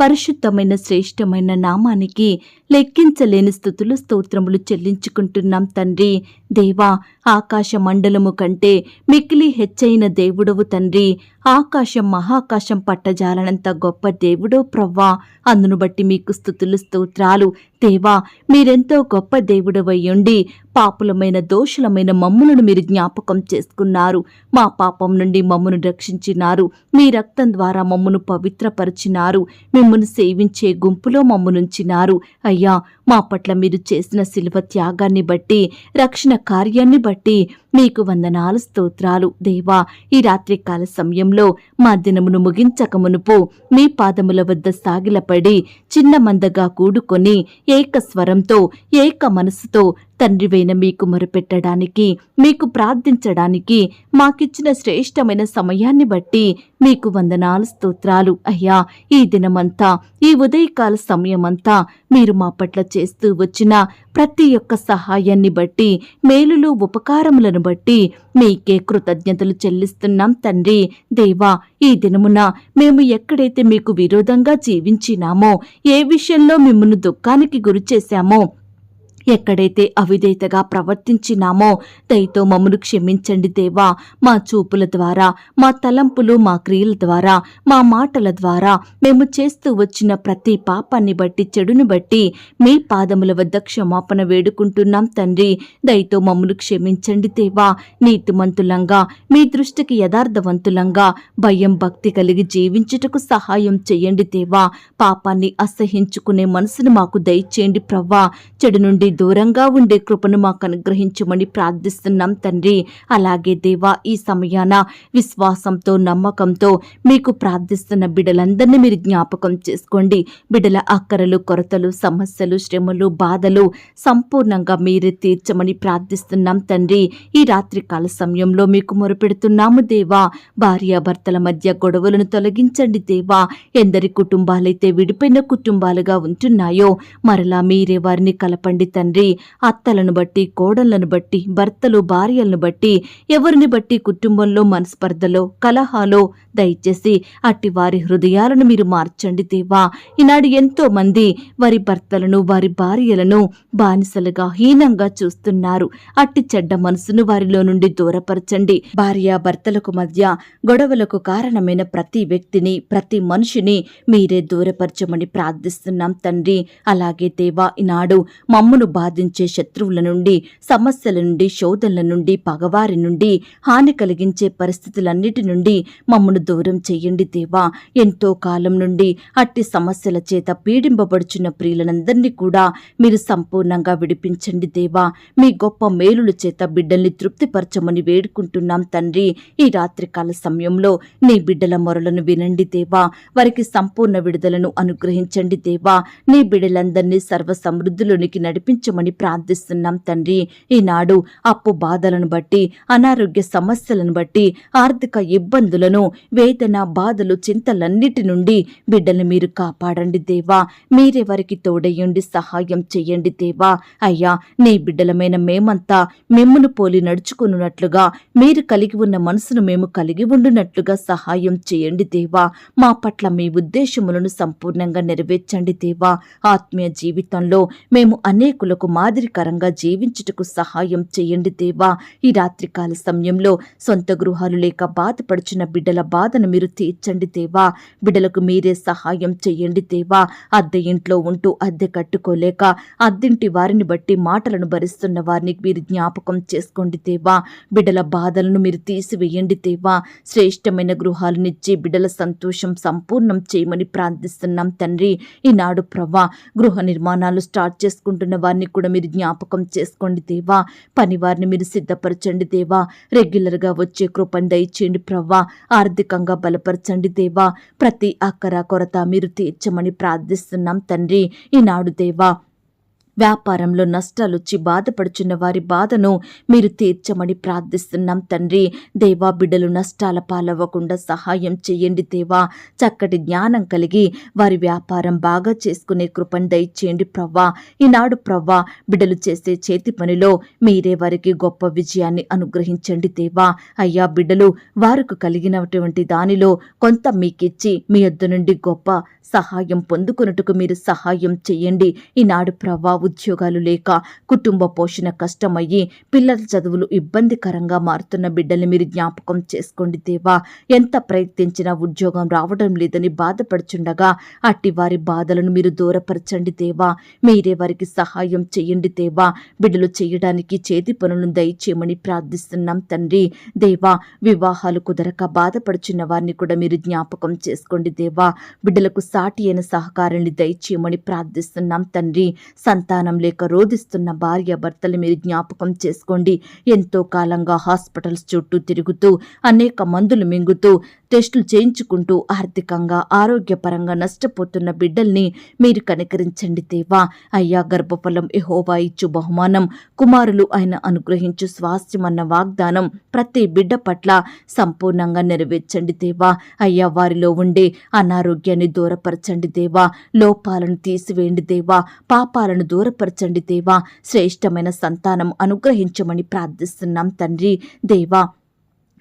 పరిశుద్ధమైన శ్రేష్టమైన నామానికి లెక్కించలేని స్థుతులు స్తోత్రములు చెల్లించుకుంటున్నాం తండ్రి. దేవా ఆకాశ మండలము కంటే మిక్కిలి హెచ్చైన దేవుడవు తండ్రి. ఆకాశం మహాకాశం పట్టజాలనంత గొప్ప దేవుడో ప్రవ్వా. అందును బట్టి మీకు స్థుతులు స్తోత్రాలు. దేవా మీరెంతో గొప్ప దేవుడవయ్యుండి పాపులమైన దోషులమైన మమ్ములను మీరు జ్ఞాపకం చేసుకున్నారు. మా పాపం నుండి మమ్మను రక్షించినారు. మీ రక్తం ద్వారా మమ్మను పవిత్రపరిచినారు. మమ్మను సేవించే గుంపులో మమ్మనుంచినారు. అయ్యా మా పట్ల మీరు చేసిన శిల్వ త్యాగాన్ని బట్టి రక్షణ కార్యాన్ని బట్టి మీకు వందనాలు స్తోత్రాలు. దేవా ఈ రాత్రికాల సమయంలో మా దినమును ముగించక మునుపు మీ పాదముల వద్ద సాగిలపడి చిన్న మందగా కూడుకొని ఏక స్వరంతో ఏక మనసుతో తండ్రివైన మీకు మొరపెట్టడానికి మీకు ప్రార్థించడానికి మాకిచ్చిన శ్రేష్టమైన సమయాన్ని బట్టి మీకు వందనాలు స్తోత్రాలు. అయ్యా ఈ దినమంతా ఈ ఉదయకాల సమయమంతా మీరు మా పట్ల చేస్తూ వచ్చిన ప్రతి ఒక్క సహాయాన్ని బట్టి మేలులు ఉపకారములను బట్టి మీకే కృతజ్ఞతలు చెల్లిస్తున్నాం తండ్రి. దేవా ఈ దినమున మేము ఎక్కడైతే మీకు విరోధంగా జీవించినామో ఏ విషయంలో మిమ్మల్ని దుఃఖానికి గురి చేశామో ఎక్కడైతే అవిధేయతగా ప్రవర్తించినామో దయతో మమ్మను క్షమించండి దేవా. మా చూపుల ద్వారా మా తలంపులు మా క్రియల ద్వారా మా మాటల ద్వారా మేము చేస్తూ వచ్చిన ప్రతి పాపాన్ని బట్టి చెడును బట్టి మీ పాదముల వద్ద క్షమాపణ వేడుకుంటున్నాం తండ్రి. దయతో మమ్మను క్షమించండి దేవా. నీతిమంతులంగా మీ దృష్టికి యథార్థవంతులంగా భయం భక్తి కలిగి జీవించుటకు సహాయం చేయండి దేవా. పాపాన్ని అసహించుకునే మనసును మాకు దయచేయండి ప్రవ్వా. చెడు నుండి దూరంగా ఉండే కృపను మాకు అనుగ్రహించమని ప్రార్థిస్తున్నాం తండ్రి. అలాగే దేవా ఈ సమయాన విశ్వాసంతో నమ్మకంతో మీకు ప్రార్థిస్తున్న బిడ్డలందరినీ మీరు జ్ఞాపకం చేసుకోండి. బిడ్డల అక్కరలు కొరతలు సమస్యలు శ్రమలు బాధలు సంపూర్ణంగా మీరే తీర్చమని ప్రార్థిస్తున్నాం తండ్రి. ఈ రాత్రికాల సమయంలో మీకు మొరపెడుతున్నాము దేవా. భార్యాభర్తల మధ్య గొడవలను తొలగించండి దేవా. ఎందరి కుటుంబాలైతే విడిపోయిన కుటుంబాలుగా ఉంటున్నాయో మరలా మీరే వారిని కలపండి తండ్రి. అత్తలను బట్టి కోడళ్ళను బట్టి భర్తలు భార్యలను బట్టి ఎవరిని బట్టి కుటుంబంలో మనస్పర్ధలో కలహాలో దయచేసి అట్టి వారి హృదయాలను మీరు మార్చండి దేవా. ఈనాడు ఎంతో మంది వారి భర్తలను వారి భార్యలను బానిసలుగా హీనంగా చూస్తున్నారు. అట్టి చెడ్డ మనసును వారిలో నుండి దూరపరచండి. భార్య భర్తలకు మధ్య గొడవలకు కారణమైన ప్రతి వ్యక్తిని ప్రతి మనిషిని మీరే దూరపరచమని ప్రార్థిస్తున్నాం తండ్రి. అలాగే దేవా ఈనాడు మమ్మను బాధించే శత్రువుల నుండి సమస్యల నుండి శోధనల నుండి పగవారి నుండి హాని కలిగించే పరిస్థితులన్నిటి నుండి మమ్మను దూరం చెయ్యండి దేవా. ఎంతో కాలం నుండి అట్టి సమస్యల చేత పీడింపబడుచున్న ప్రియులనందరినీ కూడా మీరు సంపూర్ణంగా విడిపించండి దేవా. మీ గొప్ప మేలుల చేత బిడ్డల్ని తృప్తిపరచమని వేడుకుంటున్నాం తండ్రి. ఈ రాత్రికాల సమయంలో నీ బిడ్డల మొరలను వినండి దేవా. వారికి సంపూర్ణ విడుదలను అనుగ్రహించండి దేవా. నీ బిడ్డలందరినీ సర్వ సమృద్ధిలోనికి నడిపించమని ప్రార్థిస్తున్నాం తండ్రి. ఈనాడు అప్పు బాధలను బట్టి అనారోగ్య సమస్యలను బట్టి ఆర్థిక ఇబ్బందులను వేదన బాధలు చింతలన్నిటి నుండి బిడ్డలు మీరు కాపాడండి దేవా. మీరే వారికి తోడయ్యండి సహాయం చెయ్యండి దేవా. అయ్యా నీ బిడ్డలమైన మేమంతా మిమ్మును పోలి నడుచుకున్నట్లుగా మీరు కలిగి ఉన్న మనసును మేము కలిగి ఉండునట్లుగా సహాయం చేయండి దేవా. మా పట్ల మీ ఉద్దేశములను సంపూర్ణంగా నెరవేర్చండి దేవా. ఆత్మీయ జీవితంలో మేము సేవకులకు మాదిరికరంగా జీవించుటకు సహాయం చేయండి దేవా. ఈ రాత్రికాల సమయంలో సొంత గృహాలు లేక బాధపడుచున్న బిడ్డల బాధను మీరు తీర్చండి దేవా. బిడ్డలకు మీరే సహాయం చేయండి దేవా. అద్దె ఇంట్లో ఉంటూ అద్దె కట్టుకోలేక అద్దింటి వారిని బట్టి మాటలను భరిస్తున్న వారిని మీరు జ్ఞాపకం చేసుకోండి దేవా. బిడ్డల బాధలను మీరు తీసివేయండి దేవా. శ్రేష్టమైన గృహాలనిచ్చి బిడ్డల సంతోషం సంపూర్ణం చేయమని ప్రార్థిస్తున్నాం తండ్రి. ఈనాడు ప్రవ్వా గృహ నిర్మాణాలు స్టార్ట్ చేసుకుంటున్న వారిని కూడా మీరు జ్ఞాపకం చేసుకోండి దేవా. పనివారిని మీరు సిద్ధపరచండి దేవా. రెగ్యులర్గా వచ్చే కృపను దయచేయండి ప్రవ్వా. ఆర్థికంగా బలపరచండి దేవా. ప్రతి అక్కర కొరత మీరు తీర్చమని ప్రార్థిస్తున్నాం తండ్రి. ఈనాడు దేవా వ్యాపారంలో నష్టాలొచ్చి బాధపడుచున్న వారి బాధను మీరు తీర్చమని ప్రార్థిస్తున్నాం తండ్రి. దేవా బిడ్డలు నష్టాల పాలవ్వకుండా సహాయం చేయండి దేవా. చక్కటి జ్ఞానం కలిగి వారి వ్యాపారం బాగా చేసుకునే కృపను దయచేయండి ప్రవ్వా. ఈనాడు ప్రవ్వా బిడ్డలు చేసే చేతి పనిలో మీరే వారికి గొప్ప విజయాన్ని అనుగ్రహించండి దేవా. అయ్యా బిడ్డలు వారికి కలిగినటువంటి దానిలో కొంత మీకిచ్చి మీ యొద్ద నుండి గొప్ప సహాయం పొందుకున్నట్టుకు మీరు సహాయం చేయండి. ఈనాడు ప్రవ్వా ఉద్యోగాలు లేక కుటుంబ పోషణ కష్టమయ్యి పిల్లల చదువులు ఇబ్బందికరంగా మారుతున్న బిడ్డల్ని మీరు జ్ఞాపకం చేసుకోండి దేవా. ఎంత ప్రయత్నించినా ఉద్యోగం రావడం లేదని బాధపడుచుండగా అట్టి వారి బాధలను మీరు దూరపరచండి దేవా. మీరే వారికి సహాయం చేయండి దేవా. బిడ్డలు చేయడానికి చేతి పనులను దయచేయమని ప్రార్థిస్తున్నాం తండ్రి. దేవా వివాహాలు కుదరక బాధపడుచున్న వారిని కూడా మీరు జ్ఞాపకం చేసుకోండి దేవా. బిడ్డలకు సాటి అయిన సహకారాన్ని దయచేయమని ప్రార్థిస్తున్నాం తండ్రి. సంతానం లేక రోధిస్తున్న భార్య భర్తలు మీరు జ్ఞాపకం చేసుకోండి. ఎంతో కాలంగా హాస్పిటల్స్ చుట్టూ తిరుగుతూ అనేక మందులు మింగుతూ టెస్టులు చేయించుకుంటూ ఆర్థికంగా ఆరోగ్యపరంగా నష్టపోతున్న బిడ్డల్ని మీరు కనికరించండి దేవా. అయ్యా గర్భఫలం ఎహోవా ఇచ్చు బహుమానం. కుమారులు ఆయన అనుగ్రహించు స్వాస్థ్యమన్న వాగ్దానం ప్రతి బిడ్డ పట్ల సంపూర్ణంగా నెరవేర్చండి దేవా. అయ్యా వారిలో ఉండే అనారోగ్యాన్ని దూరపరచండి దేవా. లోపాలను తీసివేయండి దేవా. పాపాలను దూరపరచండి దేవా. శ్రేష్టమైన సంతానం అనుగ్రహించమని ప్రార్థిస్తున్నాం తండ్రి. దేవా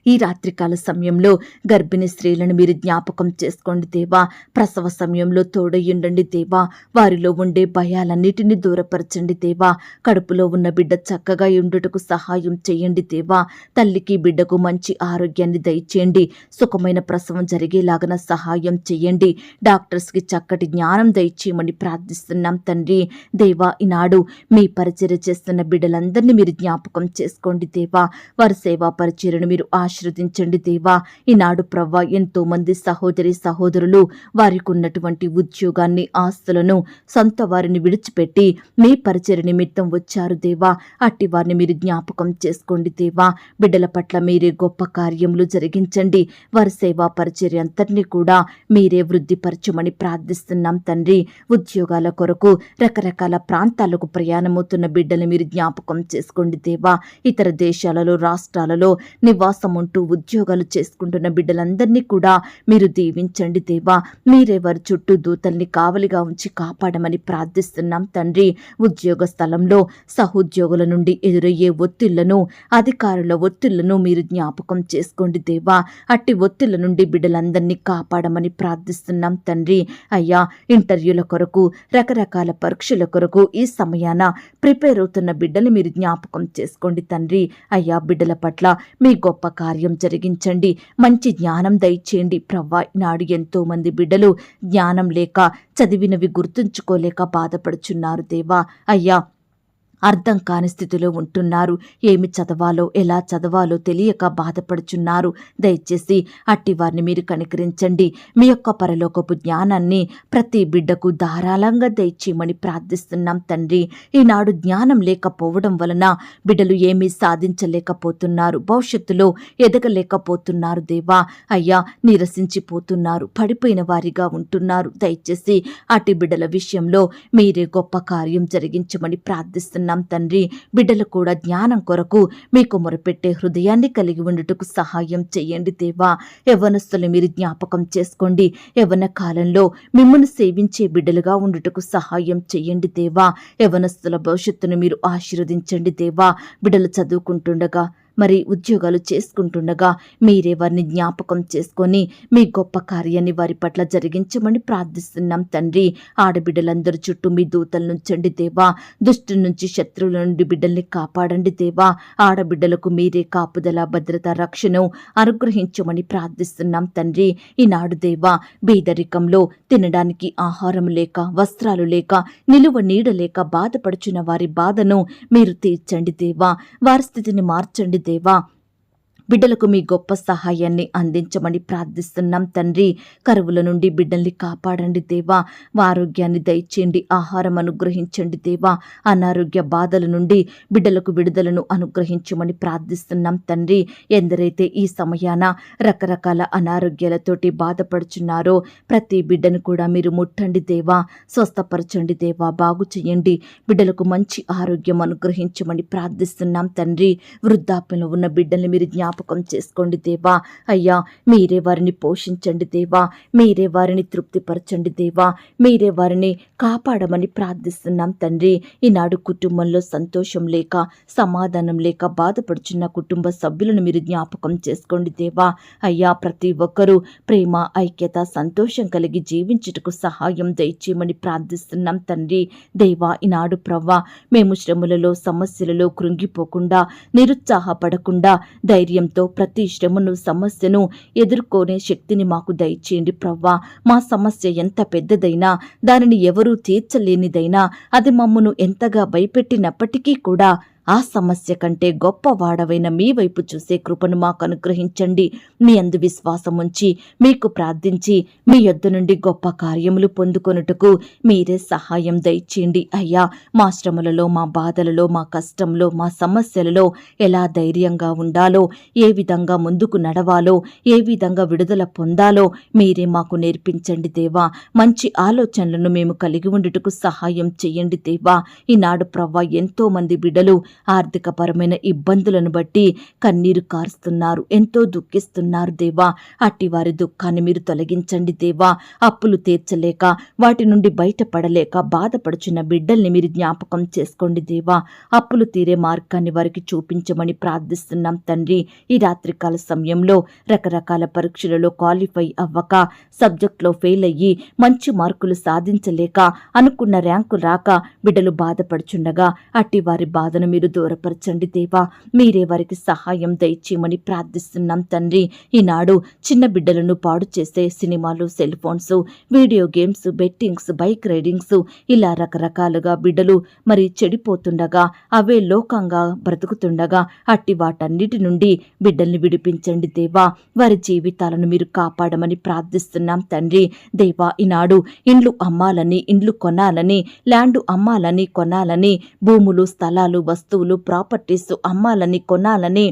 ఈ రాత్రికాల సమయంలో గర్భిణీ స్త్రీలను మీరు జ్ఞాపకం చేసుకోండి దేవా. ప్రసవ సమయంలో తోడయ్యుండండి దేవా. వారిలో ఉండే భయాలన్నిటిని దూరపరచండి దేవా. కడుపులో ఉన్న బిడ్డ చక్కగా ఉండుటకు సహాయం చేయండి దేవా. తల్లికి బిడ్డకు మంచి ఆరోగ్యాన్ని దయచేయండి. సుఖమైన ప్రసవం జరిగేలాగన సహాయం చేయండి. డాక్టర్స్కి చక్కటి జ్ఞానం దయచేయమని ప్రార్థిస్తున్నాం తండ్రి. దేవా ఈనాడు మీ పరిచర్య చేస్తున్న బిడ్డలందరినీ మీరు జ్ఞాపకం చేసుకోండి దేవా. వారి సేవా పరిచర్యను మీరు ఆశ ఆశీర్వదించండి దేవా. ఈనాడు ప్రవ్వ ఎంతో మంది సహోదరి సహోదరులు వారికి ఉన్నటువంటి ఉద్యోగాన్ని ఆస్తులను సొంత వారిని విడిచిపెట్టి మీ పరిచయ నిమిత్తం వచ్చారు దేవా. అట్టి వారిని మీరు జ్ఞాపకం చేసుకోండి దేవా. బిడ్డల పట్ల మీరే గొప్ప కార్యములు జరిగించండి. వారి సేవా పరిచర్య అంతటినీ కూడా మీరే వృద్ధిపరచమని ప్రార్థిస్తున్నాం తండ్రి. ఉద్యోగాల కొరకు రకరకాల ప్రాంతాలకు ప్రయాణమవుతున్న బిడ్డలు మీరు జ్ఞాపకం చేసుకోండి దేవా. ఇతర దేశాలలో రాష్ట్రాలలో నివాసం ఉంటూ ఉద్యోగాలు చేసుకుంటున్న బిడ్డలందరినీ కూడా మీరు దీవించండి దేవా. మీరే వారి చుట్టూ దూతల్ని కావలిగా ఉంచి కాపాడమని ప్రార్థిస్తున్నాం తండ్రి. ఉద్యోగ స్థలంలో సహోద్యోగుల నుండి ఎదురయ్యే ఒత్తిళ్ళను అధికారుల ఒత్తిళ్ళను మీరు జ్ఞాపకం చేసుకోండి దేవా. అట్టి ఒత్తిళ్ళ నుండి బిడ్డలందరినీ కాపాడమని ప్రార్థిస్తున్నాం తండ్రి. అయ్యా ఇంటర్వ్యూల కొరకు రకరకాల పరీక్షల కొరకు ఈ సమయాన ప్రిపేర్ అవుతున్న బిడ్డలు మీరు జ్ఞాపకం చేసుకోండి తండ్రి. అయ్యా బిడ్డల పట్ల మీ గొప్ప కార్యం జరిగించండి. మంచి జ్ఞానం దయచేయండి. ప్రవ్వా ఈనాడు ఎంతో మంది బిడ్డలు జ్ఞానం లేక చదివినవి గుర్తుంచుకోలేక బాధపడుచున్నారు దేవా. అయ్యా అర్థం కాని స్థితిలో ఉంటున్నారు. ఏమి చదవాలో ఎలా చదవాలో తెలియక బాధపడుచున్నారు. దయచేసి అట్టి వారిని మీరు కనికరించండి. మీ యొక్క పరలోకపు జ్ఞానాన్ని ప్రతి బిడ్డకు ధారాళంగా దయచేయమని ప్రార్థిస్తున్నాం తండ్రి. ఈనాడు జ్ఞానం లేకపోవడం వలన బిడ్డలు ఏమీ సాధించలేకపోతున్నారు. భవిష్యత్తులో ఎదగలేకపోతున్నారు దేవా. అయ్యా నిరసించిపోతున్నారు. పడిపోయిన వారిగా ఉంటున్నారు. దయచేసి అట్టి బిడ్డల విషయంలో మీరే గొప్ప కార్యం జరిగించమని ప్రార్థిస్తున్నారు ప్రార్థిస్తున్నాం తండ్రి. బిడ్డలు కూడా జ్ఞానం కొరకు మీకు మొరపెట్టే హృదయాన్ని కలిగి ఉండుటకు సహాయం చేయండి దేవా. యవనస్తులు మీరు జ్ఞాపకం చేసుకోండి. యవన కాలంలో మిమ్మల్ని సేవించే బిడ్డలుగా ఉండుటకు సహాయం చేయండి దేవా. యవనస్తుల భవిష్యత్తును మీరు ఆశీర్వదించండి దేవా. బిడ్డలు చదువుకుంటుండగా మరి ఉద్యోగాలు చేసుకుంటుండగా మీరే వారిని జ్ఞాపకం చేసుకొని మీ గొప్ప కార్యాన్ని వారి పట్ల జరిగించమని ప్రార్థిస్తున్నాం తండ్రి. ఆడబిడ్డలందరి చుట్టూ మీ దూతలను నుంచండి దేవా. దుష్టు నుంచి శత్రువుల నుండి బిడ్డల్ని కాపాడండి దేవా. ఆడబిడ్డలకు మీరే కాపుదల భద్రత రక్షణ అనుగ్రహించమని ప్రార్థిస్తున్నాం తండ్రి. ఈనాడు దేవా బీదరికంలో తినడానికి ఆహారం లేక వస్త్రాలు లేక నిలువ నీడ లేక బాధపడుచున్న వారి బాధను మీరు తీర్చండి దేవా. వారి స్థితిని మార్చండి దేవా బిడ్డలకు మీ గొప్ప సహాయాన్ని అందించమని ప్రార్థిస్తున్నాం తండ్రి. కరువుల నుండి బిడ్డల్ని కాపాడండి దేవా. ఆరోగ్యాన్ని దయచేయండి ఆహారం అనుగ్రహించండి దేవా. అనారోగ్య బాధల నుండి బిడ్డలకు విడుదలను అనుగ్రహించమని ప్రార్థిస్తున్నాం తండ్రి. ఎందరైతే ఈ సమయాన రకరకాల అనారోగ్యాలతోటి బాధపడుచున్నారో ప్రతి బిడ్డను కూడా మీరు ముట్టండి దేవా. స్వస్థపరచండి దేవా. బాగు చేయండి. బిడ్డలకు మంచి ఆరోగ్యం అనుగ్రహించమని ప్రార్థిస్తున్నాం తండ్రి. వృద్ధాప్యంలో ఉన్న బిడ్డల్ని మీరు జ్ఞాపకం చేసుకోండి దేవా. అయ్యా మీరే వారిని పోషించండి దేవా. మీరే వారిని తృప్తిపరచండి దేవా. మీరే వారిని కాపాడమని ప్రార్థిస్తున్నాం తండ్రి. ఈనాడు కుటుంబంలో సంతోషం లేక సమాధానం లేక బాధపడుచున్న కుటుంబ సభ్యులను మీరు జ్ఞాపకం చేసుకోండి దేవా. అయ్యా ప్రతి ఒక్కరూ ప్రేమ ఐక్యత సంతోషం కలిగి జీవించుటకు సహాయం దయచేయమని ప్రార్థిస్తున్నాం తండ్రి. దేవా ఈనాడు ప్రవ్వా మేము శ్రమలలో సమస్యలలో కృంగిపోకుండా నిరుత్సాహపడకుండా ధైర్యం ధైర్యంతో ప్రతి శ్రమను సమస్యను ఎదుర్కొనే శక్తిని మాకు దయచేయండి ప్రవ్వా. మా సమస్య ఎంత పెద్దదైనా దానిని ఎవరూ తీర్చలేనిదైనా అది మమ్మను ఎంతగా భయపెట్టినప్పటికీ కూడా ఆ సమస్య కంటే గొప్పవాడవైన మీ వైపు చూసే కృపను మాకు అనుగ్రహించండి. మీ అందు విశ్వాసముంచి మీకు ప్రార్థించి మీ యొద్ద నుండి గొప్ప కార్యములు పొందుకొనుటకు మీరే సహాయం దయచేయండి. అయ్యా మా శ్రమలలో మా బాధలలో మా కష్టంలో మా సమస్యలలో ఎలా ధైర్యంగా ఉండాలో ఏ విధంగా ముందుకు నడవాలో ఏ విధంగా విడుదల పొందాలో మీరే మాకు నేర్పించండి దేవా. మంచి ఆలోచనలను మేము కలిగి ఉండుటకు సహాయం చేయండి దేవా. ఈనాడు ప్రవ్వ ఎంతో మంది బిడ్డలు ఆర్థికపరమైన ఇబ్బందులను బట్టి కన్నీరు కారుస్తున్నారు. ఎంతో దుఃఖిస్తున్నారు దేవా. అట్టి వారి దుఃఖాన్ని మీరు తొలగించండి దేవా. అప్పులు తీర్చలేక వాటి నుండి బయటపడలేక బాధపడుచున్న బిడ్డల్ని మీరు జ్ఞాపకం చేసుకోండి దేవా. అప్పులు తీరే మార్గాన్ని వారికి చూపించమని ప్రార్థిస్తున్నాం తండ్రి. ఈ రాత్రికాల సమయంలో రకరకాల పరీక్షలలో క్వాలిఫై అవ్వక సబ్జెక్ట్లో ఫెయిల్ అయ్యి మంచి మార్కులు సాధించలేక అనుకున్న ర్యాంకు రాక బిడ్డలు బాధపడుచుండగా అట్టి వారి బాధను మీరు దూరపరచండి దేవా. మీరే వారికి సహాయం దయచేయమని ప్రార్థిస్తున్నాం తండ్రి. ఈనాడు చిన్న బిడ్డలను పాడు చేసే సినిమాలు cell phones video games bettings bike ridings ఇలా రకరకాలుగా బిడ్డలు మరి చెడిపోతుండగా అవే లోకంగా బ్రతుకుతుండగా అట్టి వాటన్నిటి నుండి బిడ్డల్ని విడిపించండి దేవా. వారి జీవితాలను మీరు కాపాడమని ప్రార్థిస్తున్నాం తండ్రి. దేవా ఈనాడు ఇండ్లు అమ్మాలని ఇండ్లు కొనాలని ల్యాండ్ అమ్మాలని కొనాలని భూములు స్థలాలు వస్తువులు ప్రాపర్టీస్ అమ్మాలని కొనాలని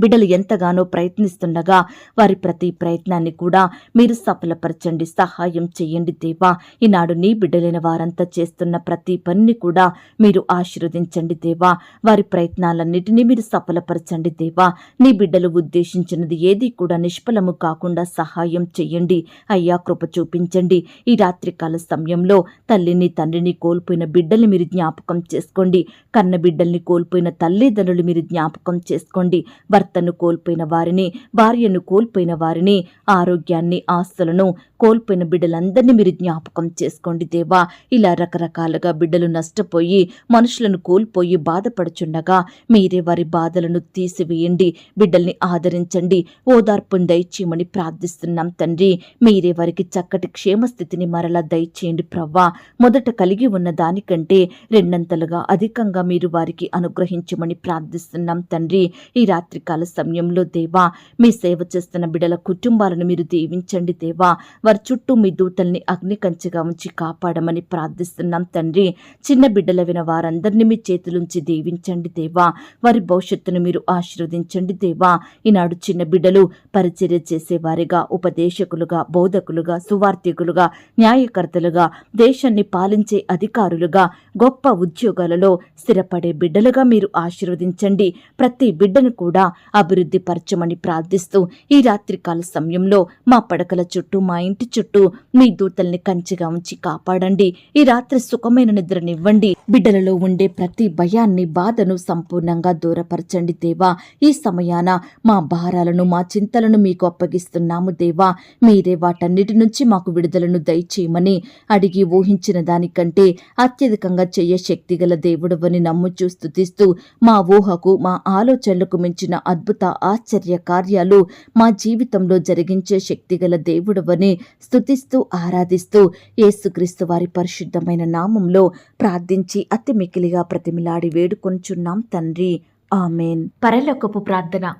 బిడ్డలు ఎంతగానో ప్రయత్నిస్తుండగా వారి ప్రతి ప్రయత్నాన్ని కూడా మీరు సఫలపరచండి సహాయం చేయండి దేవా. ఈనాడు నీ బిడ్డలైన వారంతా చేస్తున్న ప్రతి పనిని కూడా మీరు ఆశీర్వదించండి దేవా. వారి ప్రయత్నాలన్నిటినీ మీరు సఫలపరచండి దేవా. నీ బిడ్డలు ఉద్దేశించినది ఏది కూడా నిష్ఫలము కాకుండా సహాయం చేయండి. అయ్యా కృప చూపించండి. ఈ రాత్రికాల సమయంలో తల్లిని తండ్రిని కోల్పోయిన బిడ్డల్ని మీరు జ్ఞాపకం చేసుకోండి. కన్న బిడ్డల్ని కోల్పోయిన తల్లిదండ్రులు మీరు జ్ఞాపకం చేసుకోండి. భర్తను కోల్పోయిన వారిని భార్యను కోల్పోయిన వారిని ఆరోగ్యాన్ని ఆస్తులను కోల్పోయిన బిడ్డలందరినీ మీరు జ్ఞాపకం చేసుకోండి దేవా. ఇలా రకరకాలుగా బిడ్డలు నష్టపోయి మనుషులను కోల్పోయి బాధపడుచుండగా మీరే వారి బాధలను తీసివేయండి. బిడ్డల్ని ఆదరించండి. ఓదార్పును దయచేయమని ప్రార్థిస్తున్నాం తండ్రి. మీరే వారికి చక్కటి క్షేమస్థితిని మరలా దయచేయండి ప్రవ్వా. మొదట కలిగి ఉన్న దానికంటే రెండంతలుగా అధికంగా మీరు వారికి అనుగ్రహించమని ప్రార్థిస్తున్నాం తండ్రి. ఈ రాత్రికాల సమయంలో దేవా మీ సేవ చేస్తున్న బిడల కుటుంబాలను మీరు దీవించండి దేవా. వారి చుట్టూ మీ దూతల్ని అగ్ని కంచెగా ఉంచి కాపాడమని ప్రార్థిస్తున్నాం తండ్రి. చిన్న బిడ్డల విన వారందరినీ మీ చేతులుంచి దీవించండి దేవా. వారి భవిష్యత్తును మీరు ఆశీర్వదించండి దేవా. ఈనాడు చిన్న బిడ్డలు పరిచర్య చేసేవారిగా ఉపదేశకులుగా బోధకులుగా సువార్థికులుగా న్యాయకర్తలుగా దేశాన్ని పాలించే అధికారులుగా గొప్ప ఉద్యోగాలలో స్థిరపడే బిడ్డలుగా మీరు ఆశీర్వదించండి. ప్రతి బిడ్డను కూడా అభివృద్ధి పరచమని ప్రార్థిస్తూ ఈ రాత్రికాల సమయంలో మా పడకల చుట్టూ మా ఇంటి చుట్టూ మీ దూతల్ని కంచిగా ఉంచి కాపాడండి. ఈ రాత్రి సుఖమైన నిద్రనివ్వండి. బిడ్డలలో ఉండే ప్రతి భయాన్ని బాధను సంపూర్ణంగా దూరపరచండి దేవా. ఈ సమయాన మా భారాలను మా చింతలను మీకు అప్పగిస్తున్నాము దేవా. మీరే వాటన్నిటి నుంచి మాకు విడుదలను దయచేయమని అడిగి ఊహించిన దానికంటే అత్యధికంగా చెయ్య శక్తిగల దేవుడవని నమ్ముచూ స్థుతిస్తూ మా ఊహకు మా ఆలోచనలకు మించిన అద్భుత ఆశ్చర్య కార్యాలు మా జీవితంలో జరిగించే శక్తిగల దేవుడవని స్తుతిస్తూ ఆరాధిస్తూ యేసుక్రీస్తు వారి పరిశుద్ధమైన నామంలో ప్రార్థించి అతి మికిలిగా ప్రతిమిలాడి వేడుకొంచున్నాం తండ్రి. ఆమెన్. పరలోకపు ప్రార్థన.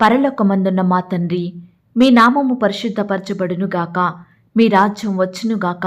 పరలోకమందున్న మా తండ్రి మీ నామము పరిశుద్ధపరచబడునుగాక మీ రాజ్యం వచ్చునుగాక